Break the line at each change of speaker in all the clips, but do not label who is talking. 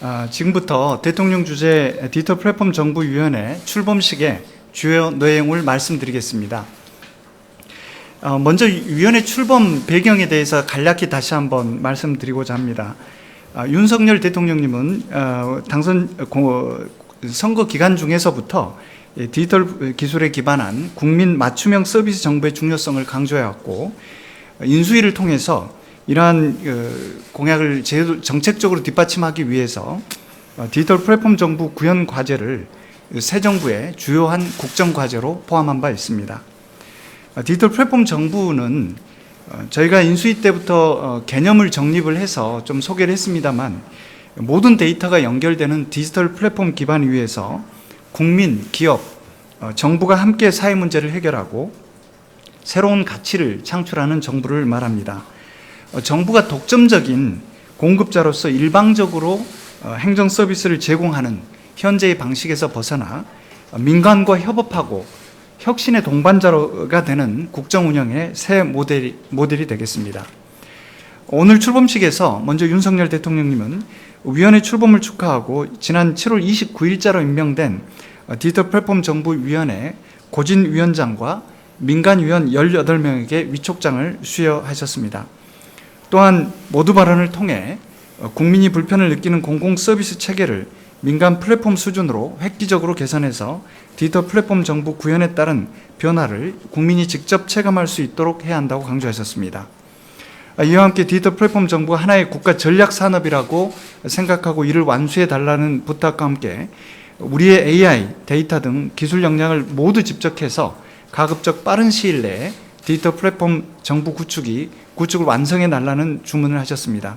아, 지금부터 대통령 주재 디지털 플랫폼 정부위원회 출범식의 주요 내용을 말씀드리겠습니다. 어, 먼저 위원회 출범 배경에 대해서 간략히 다시 한번 말씀드리고자 합니다. 아, 윤석열 대통령님은 어, 당선 고- 선거 기간 중에서부터 이 디지털 기술에 기반한 국민 맞춤형 서비스 정부의 중요성을 강조해왔고 인수위를 통해서 이러한 어, 공약을 정책적으로 뒷받침하기 위해서 어, 디지털 플랫폼 정부 구현 과제를 새 정부의 주요한 국정 과제로 포함한 바 있습니다. 어, 디지털 플랫폼 정부는 어, 저희가 인수위 때부터 어, 개념을 정립을 해서 좀 소개를 했습니다만 모든 데이터가 연결되는 디지털 플랫폼 기반 위에서 국민, 기업, 어, 정부가 함께 사회 문제를 해결하고 새로운 가치를 창출하는 정부를 말합니다. 어, 정부가 독점적인 공급자로서 일방적으로 어, 행정 서비스를 제공하는 현재의 방식에서 벗어나 어, 민간과 협업하고 혁신의 동반자가 되는 국정 운영의 새 모델이, 모델이 되겠습니다. 오늘 출범식에서 먼저 윤석열 대통령님은 위원회 출범을 축하하고 지난 7월 29일자로 임명된 어, 디지털 플랫폼 정부 위원회 고진 위원장과 민간 위원 18명에게 위촉장을 수여하셨습니다. 또한 모두 발언을 통해 어, 국민이 불편을 느끼는 공공 서비스 체계를 민간 플랫폼 수준으로 획기적으로 개선해서 디지털 플랫폼 정부 구현에 따른 변화를 국민이 직접 체감할 수 있도록 해야 한다고 강조하셨습니다. 아, 이와 함께 디지털 플랫폼 정부가 하나의 국가 전략 산업이라고 생각하고 이를 완수해 달라는 부탁과 함께 우리의 AI, 데이터 등 기술 역량을 모두 집적해서 가급적 빠른 시일 내에 디지털 플랫폼 정부 구축이 구축을 완성해 달라는 주문을 하셨습니다.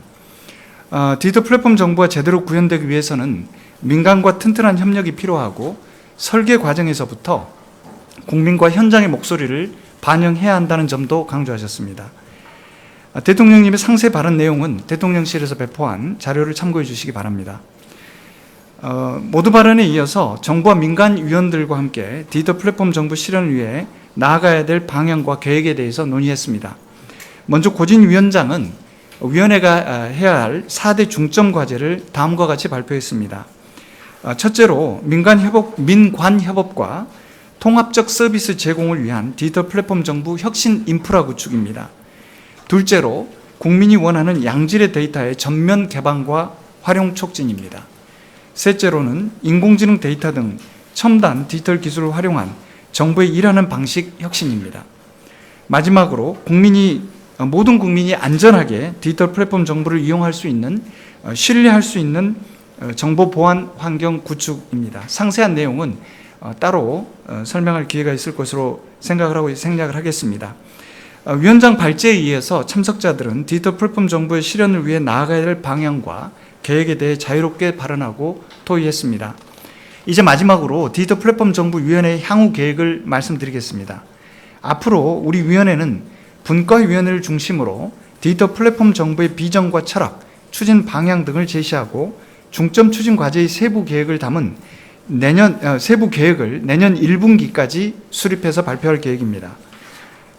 어, 디지털 플랫폼 정부가 제대로 구현되기 위해서는 민간과 튼튼한 협력이 필요하고 설계 과정에서부터 국민과 현장의 목소리를 반영해야 한다는 점도 강조하셨습니다. 아, 대통령님의 상세 발언 내용은 대통령실에서 배포한 자료를 참고해 주시기 바랍니다. 어, 모두 발언에 이어서 정부와 민간 위원들과 함께 디지털 플랫폼 정부 실현을 위해 나아가야 될 방향과 계획에 대해서 논의했습니다. 먼저 고진 위원장은 위원회가 아, 해야 할 4대 중점 과제를 다음과 같이 발표했습니다. 아, 첫째로 민간 협업, 민관 협업과 통합적 서비스 제공을 위한 디지털 플랫폼 정부 혁신 인프라 구축입니다. 둘째로 국민이 원하는 양질의 데이터의 전면 개방과 활용 촉진입니다. 셋째로는 인공지능 데이터 등 첨단 디지털 기술을 활용한 정부의 일하는 방식 혁신입니다. 마지막으로 국민이 어, 모든 국민이 안전하게 디지털 플랫폼 정보를 이용할 수 있는 어, 신뢰할 수 있는 어, 정보 보안 환경 구축입니다. 상세한 내용은 어, 따로 어, 설명할 기회가 있을 것으로 생각을 하고 생략을 하겠습니다. 어, 위원장 발제에 의해서 참석자들은 디지털 플랫폼 정부의 실현을 위해 나아가야 할 방향과 계획에 대해 자유롭게 발언하고 토의했습니다. 이제 마지막으로 디지털 플랫폼 정부 위원회의 향후 계획을 말씀드리겠습니다. 앞으로 우리 위원회는 분과위원회를 중심으로 디지털 플랫폼 정부의 비전과 철학, 추진 방향 등을 제시하고 중점 추진 과제의 세부 계획을 담은 내년 어, 세부 계획을 내년 1분기까지 수립해서 발표할 계획입니다.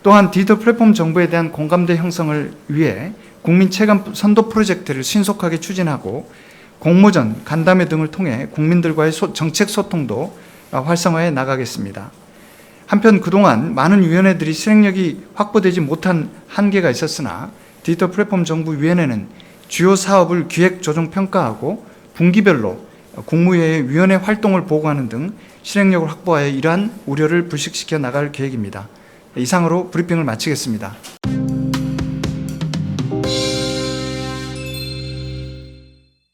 또한 디지털 플랫폼 정부에 대한 공감대 형성을 위해 국민 체감 선도 프로젝트를 신속하게 추진하고 공모전, 간담회 등을 통해 국민들과의 소- 정책 소통도 어, 활성화해 나가겠습니다. 한편 그동안 많은 위원회들이 실행력이 확보되지 못한 한계가 있었으나 디지털 플랫폼 정부 위원회는 주요 사업을 기획 조정 평가하고 분기별로 국무회의 위원회 활동을 보고하는 등 실행력을 확보하여 이러한 우려를 불식시켜 나갈 계획입니다. 이상으로 브리핑을 마치겠습니다.